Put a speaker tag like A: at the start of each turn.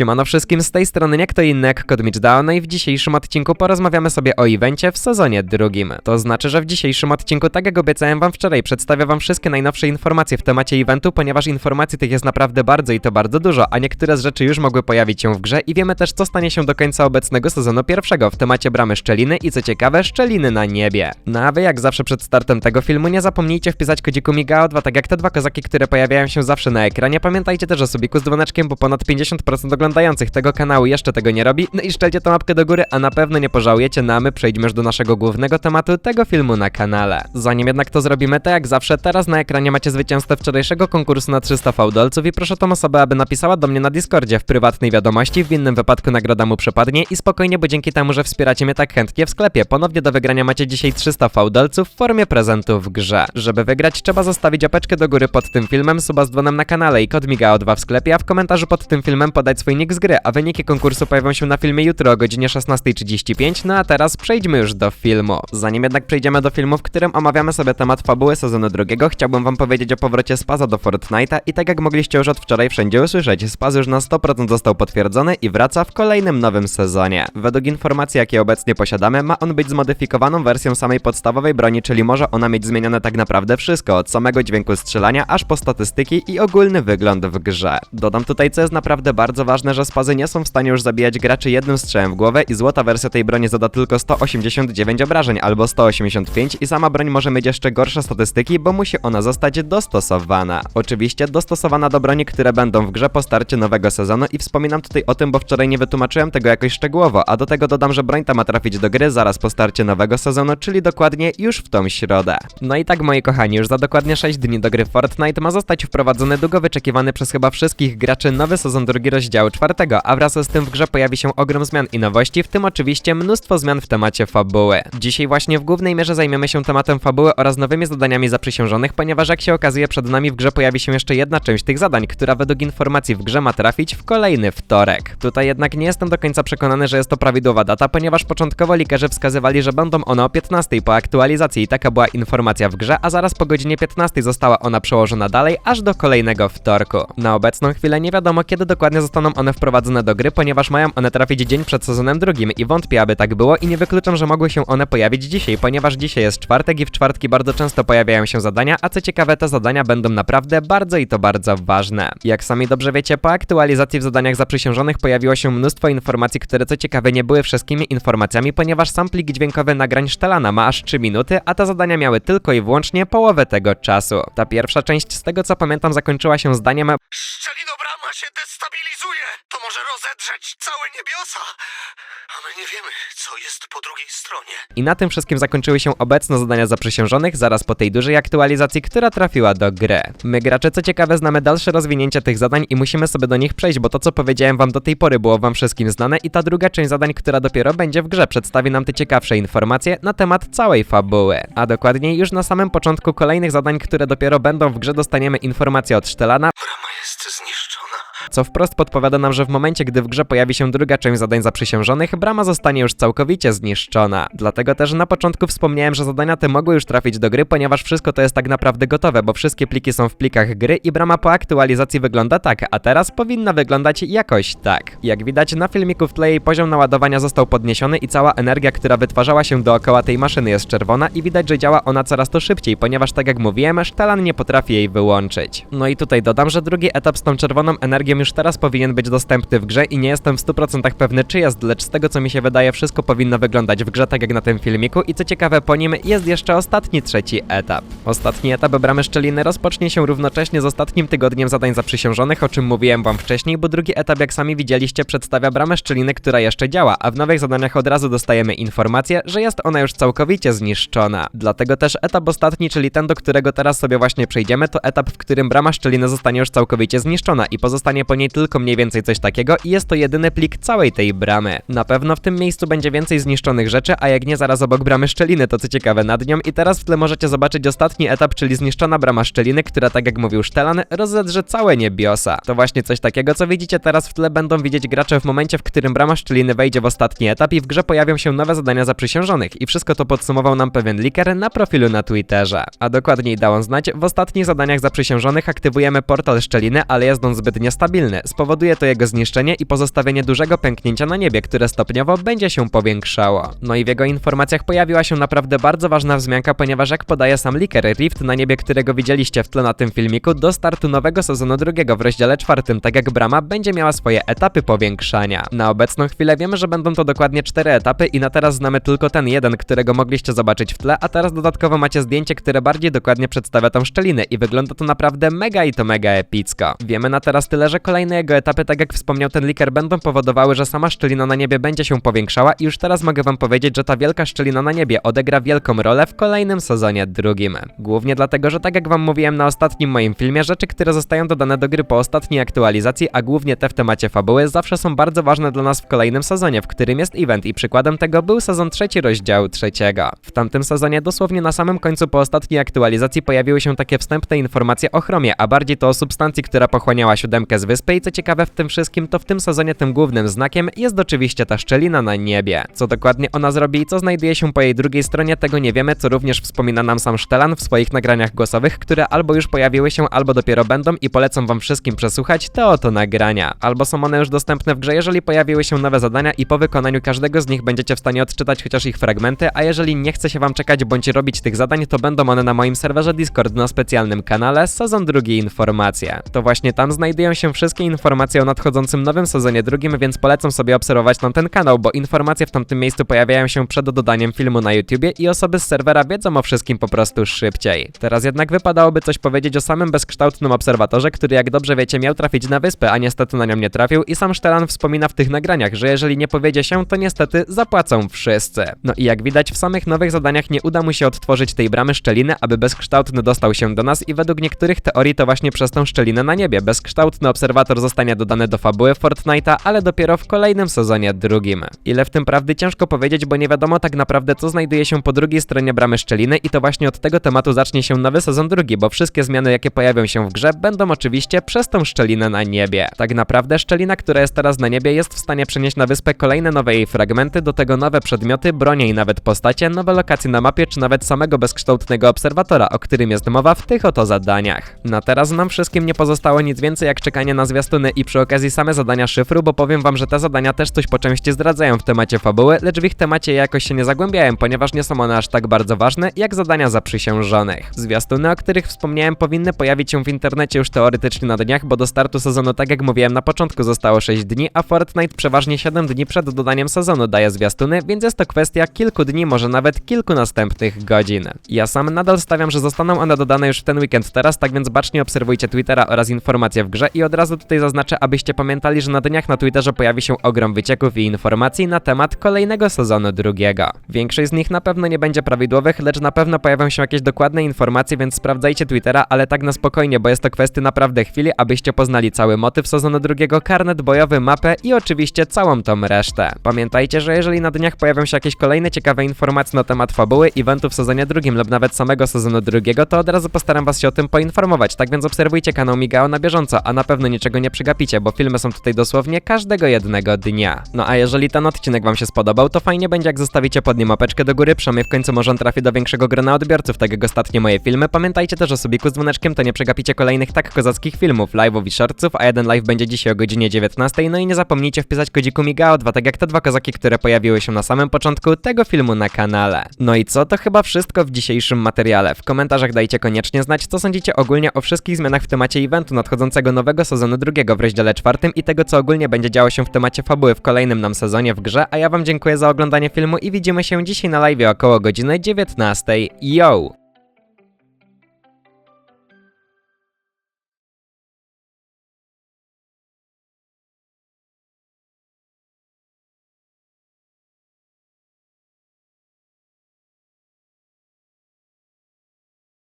A: Siemano wszystkim, z tej strony nie kto inny jak Kodmicz Dao, no i w dzisiejszym odcinku porozmawiamy sobie o evencie w sezonie drugim. To znaczy, że w dzisiejszym odcinku, tak jak obiecałem wam wczoraj, przedstawię wam wszystkie najnowsze informacje w temacie eventu, ponieważ informacji tych jest naprawdę bardzo i to bardzo dużo, a niektóre z rzeczy już mogły pojawić się w grze i wiemy też co stanie się do końca obecnego sezonu pierwszego w temacie bramy szczeliny i co ciekawe, szczeliny na niebie. No a wy jak zawsze przed startem tego filmu nie zapomnijcie wpisać kodziku MIGAO2, tak jak te dwa kozaki, które pojawiają się zawsze na ekranie. Pamiętajcie też o subiku z dzwoneczkiem, bo ponad 50% oglądających tego kanału jeszcze tego nie robi. No i szczelcie tą łapkę do góry, a na pewno nie pożałujecie, no a my przejdźmy już do naszego głównego tematu tego filmu na kanale. Zanim jednak to zrobimy, to jak zawsze, teraz na ekranie macie zwycięzcę wczorajszego konkursu na 300 fałdolców i proszę tą osobę, aby napisała do mnie na Discordzie w prywatnej wiadomości, w innym wypadku nagroda mu przepadnie i spokojnie, bo dzięki temu, że wspieracie mnie tak chętnie w sklepie, ponownie do wygrania macie dzisiaj 300 fałdolców w formie prezentu w grze. Żeby wygrać, trzeba zostawić opeczkę do góry pod tym filmem, suba z dzwonem na kanale i kod MIGAO2 w sklepie, a w komentarzu pod tym filmem podać swój nick z gry, a wyniki konkursu pojawią się na filmie jutro o godzinie 16.35, no a teraz przejdźmy już do filmu. Zanim jednak przejdziemy do filmu, w którym omawiamy sobie temat fabuły sezonu drugiego, chciałbym wam powiedzieć o powrocie Spaza do Fortnite'a i tak jak mogliście już od wczoraj wszędzie usłyszeć, Spaz już na 100% został potwierdzony i wraca w kolejnym nowym sezonie. Według informacji, jakie obecnie posiadamy, ma on być zmodyfikowaną wersją samej podstawowej broni, czyli może ona mieć zmienione tak naprawdę wszystko, od samego dźwięku strzelania aż po statystyki i ogólny wygląd w grze. Dodam tutaj, co jest naprawdę bardzo ważne, że spazy nie są w stanie już zabijać graczy jednym strzałem w głowę i złota wersja tej broni zada tylko 189 obrażeń albo 185 i sama broń może mieć jeszcze gorsze statystyki, bo musi ona zostać dostosowana. Oczywiście dostosowana do broni, które będą w grze po starcie nowego sezonu i wspominam tutaj o tym, bo wczoraj nie wytłumaczyłem tego jakoś szczegółowo, a do tego dodam, że broń ta ma trafić do gry zaraz po starcie nowego sezonu, czyli dokładnie już w tą środę. No i tak moi kochani, już za dokładnie 6 dni do gry Fortnite ma zostać wprowadzony długo wyczekiwany przez chyba wszystkich graczy nowy sezon drugi rozdziału czwartego, a wraz z tym w grze pojawi się ogrom zmian i nowości, w tym oczywiście mnóstwo zmian w temacie fabuły. Dzisiaj właśnie w głównej mierze zajmiemy się tematem fabuły oraz nowymi zadaniami zaprzysiężonych, ponieważ jak się okazuje przed nami w grze pojawi się jeszcze jedna część tych zadań, która według informacji w grze ma trafić w kolejny wtorek. Tutaj jednak nie jestem do końca przekonany, że jest to prawidłowa data, ponieważ początkowo likerzy wskazywali, że będą one o 15 po aktualizacji i taka była informacja w grze, a zaraz po godzinie 15 została ona przełożona dalej, aż do kolejnego wtorku. Na obecną chwilę nie wiadomo kiedy dokładnie zostaną one wprowadzone do gry, ponieważ mają one trafić dzień przed sezonem drugim i wątpię, aby tak było i nie wykluczam, że mogły się one pojawić dzisiaj, ponieważ dzisiaj jest czwartek i w czwartki bardzo często pojawiają się zadania, a co ciekawe te zadania będą naprawdę bardzo i to bardzo ważne. Jak sami dobrze wiecie, po aktualizacji w zadaniach zaprzysiężonych pojawiło się mnóstwo informacji, które co ciekawe nie były wszystkimi informacjami, ponieważ sam plik dźwiękowy nagrań Sztelana ma aż 3 minuty, a te zadania miały tylko i wyłącznie połowę tego czasu. Ta pierwsza część, z tego co pamiętam, zakończyła się zdaniem
B: To może rozedrzeć całe niebiosa! A my nie wiemy, co jest po drugiej stronie.
A: I na tym wszystkim zakończyły się obecne zadania zaprzysiężonych zaraz po tej dużej aktualizacji, która trafiła do gry. My gracze co ciekawe znamy dalsze rozwinięcia tych zadań i musimy sobie do nich przejść, bo to co powiedziałem wam do tej pory było wam wszystkim znane i ta druga część zadań, która dopiero będzie w grze, przedstawi nam te ciekawsze informacje na temat całej fabuły. A dokładniej już na samym początku kolejnych zadań, które dopiero będą w grze dostaniemy informacje od Sztelana,
B: Brama jest zniszczona.
A: Co wprost podpowiada nam, że w momencie, gdy w grze pojawi się druga część zadań zaprzysiężonych, brama zostanie już całkowicie zniszczona. Dlatego też na początku wspomniałem, że zadania te mogły już trafić do gry, ponieważ wszystko to jest tak naprawdę gotowe, bo wszystkie pliki są w plikach gry i brama po aktualizacji wygląda tak, a teraz powinna wyglądać jakoś tak. Jak widać na filmiku w tle jej poziom naładowania został podniesiony i cała energia, która wytwarzała się dookoła tej maszyny jest czerwona i widać, że działa ona coraz to szybciej, ponieważ tak jak mówiłem, sztalan nie potrafi jej wyłączyć. No i tutaj dodam, że drugi etap z tą czerwoną energią już teraz powinien być dostępny w grze i nie jestem w 100% pewny czy jest, lecz z tego co mi się wydaje wszystko powinno wyglądać w grze tak jak na tym filmiku i co ciekawe po nim jest jeszcze ostatni trzeci etap. Ostatni etap bramy szczeliny rozpocznie się równocześnie z ostatnim tygodniem zadań zaprzysiężonych, o czym mówiłem wam wcześniej, bo drugi etap jak sami widzieliście przedstawia bramę szczeliny, która jeszcze działa, a w nowych zadaniach od razu dostajemy informację, że jest ona już całkowicie zniszczona. Dlatego też etap ostatni, czyli ten, do którego teraz sobie właśnie przejdziemy, to etap, w którym brama szczeliny zostanie już całkowicie zniszczona i pozostanie po niej tylko mniej więcej coś takiego i jest to jedyny plik całej tej bramy. Na pewno w tym miejscu będzie więcej zniszczonych rzeczy, a jak nie zaraz obok bramy szczeliny, to co ciekawe nad nią i teraz w tle możecie zobaczyć ostatni etap, czyli zniszczona brama szczeliny, która tak jak mówił Sztelan, rozedrze całe niebiosa. To właśnie coś takiego, co widzicie teraz w tle będą widzieć gracze w momencie, w którym brama szczeliny wejdzie w ostatni etap i w grze pojawią się nowe zadania zaprzysiężonych i wszystko to podsumował nam pewien liker na profilu na Twitterze. A dokładniej dał on znać, w ostatnich zadaniach zaprzysiężonych aktywujemy portal szczeliny, ale jest on zbyt niestabilny Spowoduje to jego zniszczenie i pozostawienie dużego pęknięcia na niebie, które stopniowo będzie się powiększało. No i w jego informacjach pojawiła się naprawdę bardzo ważna wzmianka, ponieważ jak podaje sam Licker, Rift na niebie, którego widzieliście w tle na tym filmiku, do startu nowego sezonu drugiego w rozdziale czwartym, tak jak Brama, będzie miała swoje etapy powiększania. Na obecną chwilę wiemy, że będą to dokładnie cztery etapy i na teraz znamy tylko ten jeden, którego mogliście zobaczyć w tle, a teraz dodatkowo macie zdjęcie, które bardziej dokładnie przedstawia tą szczelinę i wygląda to naprawdę mega i to mega epicko. Wiemy na teraz tyle, że kolejne jego etapy, tak jak wspomniał ten liker, będą powodowały, że sama szczelina na niebie będzie się powiększała i już teraz mogę wam powiedzieć, że ta wielka szczelina na niebie odegra wielką rolę w kolejnym sezonie drugim. Głównie dlatego, że tak jak wam mówiłem na ostatnim moim filmie, rzeczy, które zostają dodane do gry po ostatniej aktualizacji, a głównie te w temacie fabuły, zawsze są bardzo ważne dla nas w kolejnym sezonie, w którym jest event i przykładem tego był sezon trzeci rozdziału trzeciego. W tamtym sezonie dosłownie na samym końcu po ostatniej aktualizacji pojawiły się takie wstępne informacje o chromie, a bardziej to o substancji, która pochłaniała siódemkę z wyspy i co ciekawe w tym wszystkim, to w tym sezonie tym głównym znakiem jest oczywiście ta szczelina na niebie. Co dokładnie ona zrobi i co znajduje się po jej drugiej stronie, tego nie wiemy, co również wspomina nam sam Sztelan w swoich nagraniach głosowych, które albo już pojawiły się, albo dopiero będą i polecam wam wszystkim przesłuchać te oto nagrania. Albo są one już dostępne w grze, jeżeli pojawiły się nowe zadania i po wykonaniu każdego z nich będziecie w stanie odczytać chociaż ich fragmenty, a jeżeli nie chce się wam czekać bądź robić tych zadań, to będą one na moim serwerze Discord na specjalnym kanale Sezon drugi Informacje. To właśnie tam znajdują się wszystkie informacje o nadchodzącym nowym sezonie drugim, więc polecam sobie obserwować tam ten kanał, bo informacje w tamtym miejscu pojawiają się przed dodaniem filmu na YouTubie i osoby z serwera wiedzą o wszystkim po prostu szybciej. Teraz jednak wypadałoby coś powiedzieć o samym bezkształtnym obserwatorze, który jak dobrze wiecie miał trafić na wyspę, a niestety na nią nie trafił i sam Sztelan wspomina w tych nagraniach, że jeżeli nie powiedzie się, to niestety zapłacą wszyscy. No i jak widać w samych nowych zadaniach nie uda mu się odtworzyć tej bramy szczeliny, aby bezkształtny dostał się do nas i według niektórych teorii to właśnie przez tą szczelinę na niebie bezkształtny obserwator zostanie dodany do fabuły Fortnite'a, ale dopiero w kolejnym sezonie drugim. Ile w tym prawdy ciężko powiedzieć, bo nie wiadomo tak naprawdę co znajduje się po drugiej stronie bramy szczeliny i to właśnie od tego tematu zacznie się nowy sezon drugi, bo wszystkie zmiany jakie pojawią się w grze będą oczywiście przez tą szczelinę na niebie. Tak naprawdę szczelina, która jest teraz na niebie jest w stanie przenieść na wyspę kolejne nowe jej fragmenty, do tego nowe przedmioty, bronie i nawet postacie, nowe lokacje na mapie czy nawet samego bezkształtnego obserwatora, o którym jest mowa w tych oto zadaniach. Na teraz nam wszystkim nie pozostało nic więcej jak czekanie na zwiastuny i przy okazji same zadania szyfru, bo powiem wam, że te zadania też coś po części zdradzają w temacie fabuły, lecz w ich temacie jakoś się nie zagłębiałem, ponieważ nie są one aż tak bardzo ważne jak zadania zaprzysiężonych. Zwiastuny, o których wspomniałem, powinny pojawić się w internecie już teoretycznie na dniach, bo do startu sezonu, tak jak mówiłem na początku, zostało 6 dni, a Fortnite przeważnie 7 dni przed dodaniem sezonu daje zwiastuny, więc jest to kwestia kilku dni, może nawet kilku następnych godzin. Ja sam nadal stawiam, że zostaną one dodane już w ten weekend teraz, tak więc bacznie obserwujcie Twittera oraz informacje w grze i od razu tutaj zaznaczę, abyście pamiętali, że na dniach na Twitterze pojawi się ogrom wycieków i informacji na temat kolejnego sezonu drugiego. Większość z nich na pewno nie będzie prawidłowych, lecz na pewno pojawią się jakieś dokładne informacje, więc sprawdzajcie Twittera, ale tak na spokojnie, bo jest to kwestia naprawdę chwili, abyście poznali cały motyw sezonu drugiego, karnet bojowy, mapę i oczywiście całą tą resztę. Pamiętajcie, że jeżeli na dniach pojawią się jakieś kolejne ciekawe informacje na temat fabuły, eventu w sezonie drugim lub nawet samego sezonu drugiego, to od razu postaram was się o tym poinformować, tak więc obserwujcie kanał Migao na bieżąco, a na pewno niczego nie przegapicie, bo filmy są tutaj dosłownie każdego jednego dnia. No a jeżeli ten odcinek wam się spodobał, to fajnie będzie jak zostawicie pod nim łapeczkę do góry, przynajmniej w końcu może on trafi do większego grona odbiorców, tak jak ostatnie moje filmy. Pamiętajcie też o subiku z dzwoneczkiem, to nie przegapicie kolejnych tak kozackich filmów, live'ów i shortsów, a jeden live będzie dzisiaj o godzinie 19, no i nie zapomnijcie wpisać kodziku Migao 2, tak jak te dwa kozaki, które pojawiły się na samym początku tego filmu na kanale. No i co, to chyba wszystko w dzisiejszym materiale. W komentarzach dajcie koniecznie znać, co sądzicie ogólnie o wszystkich zmianach w temacie eventu nadchodzącego nowego sezonu drugiego w rozdziale czwartym i tego, co ogólnie będzie działo się w temacie fabuły w kolejnym nam sezonie w grze, a ja wam dziękuję za oglądanie filmu i widzimy się dzisiaj na live około godziny 19. Yo!